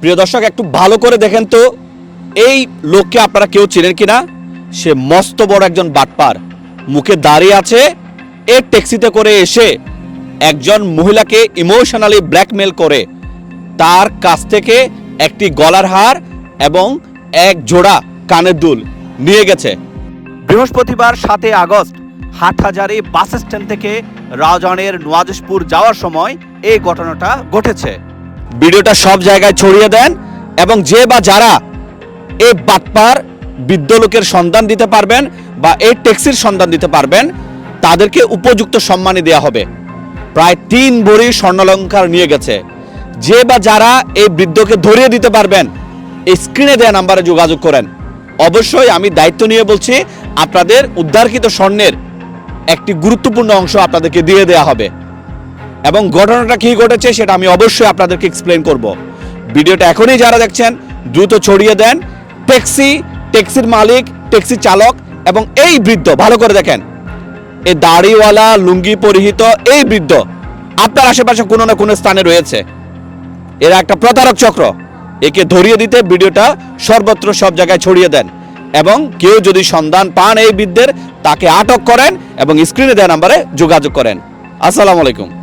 প্রিয় দর্শক, একটু ভালো করে দেখেন তো, এই লোককে আপনারা কেউ চেনেন কি না সে মস্ত বড় একজন বাটপার। মুখে দাঁড়িয়ে আছে, এ ট্যাক্সিতে করে এসে একজন মহিলাকে ইমোশনালি ব্ল্যাকমেল করে। তার কাছ থেকে একটি গলার হার এবং এক জোড়া কানের দুল নিয়ে গেছে। বৃহস্পতিবার সাতই আগস্ট, হাটহাজারি বাস স্ট্যান্ড থেকে রাজনের নোয়াজপুর যাওয়ার সময় এই ঘটনাটা ঘটেছে। ভিডিওটা সব জায়গায় ছড়িয়ে দেন এবং যে বা যারা এই বাটপার বৃদ্ধ লোকের সন্ধান দিতে পারবেন বা এই ট্যাক্সির সন্ধান দিতে পারবেন, তাদেরকে উপযুক্ত সম্মানই দেওয়া হবে। প্রায় তিন ভরি স্বর্ণালঙ্কার নিয়ে গেছে। যে বা যারা এই বৃদ্ধকে ধরিয়ে দিতে পারবেন, এই স্ক্রিনে দেওয়া নাম্বারে যোগাযোগ করেন। অবশ্যই আমি দায়িত্ব নিয়ে বলছি, আপনাদের উদ্ধারকৃত স্বর্ণের একটি গুরুত্বপূর্ণ অংশ আপনাদেরকে দিয়ে দেওয়া হবে। এবং ঘটনাটা কী ঘটেছে সেটা আমি অবশ্যই আপনাদেরকে এক্সপ্লেন করব। ভিডিওটা এখনই যারা দেখছেন, দ্রুত ছড়িয়ে দেন। ট্যাক্সি ট্যাক্সির মালিক ট্যাক্সি চালক এবং এই বৃদ্ধ, ভালো করে দেখেন। এই দাড়িওয়ালা, লুঙ্গি পরিহিত এই বৃদ্ধ, আপনার আশেপাশে কোনো না কোনো স্থানে রয়েছে। এরা একটা প্রতারক চক্র। একে ধরিয়ে দিতে ভিডিওটা সর্বত্র সব জায়গায় ছড়িয়ে দেন এবং কেউ যদি সন্ধান পান এই বৃদ্ধের, তাকে আটক করেন এবং স্ক্রিনে দেওয়া নাম্বারে যোগাযোগ করেন। আসসালামু আলাইকুম।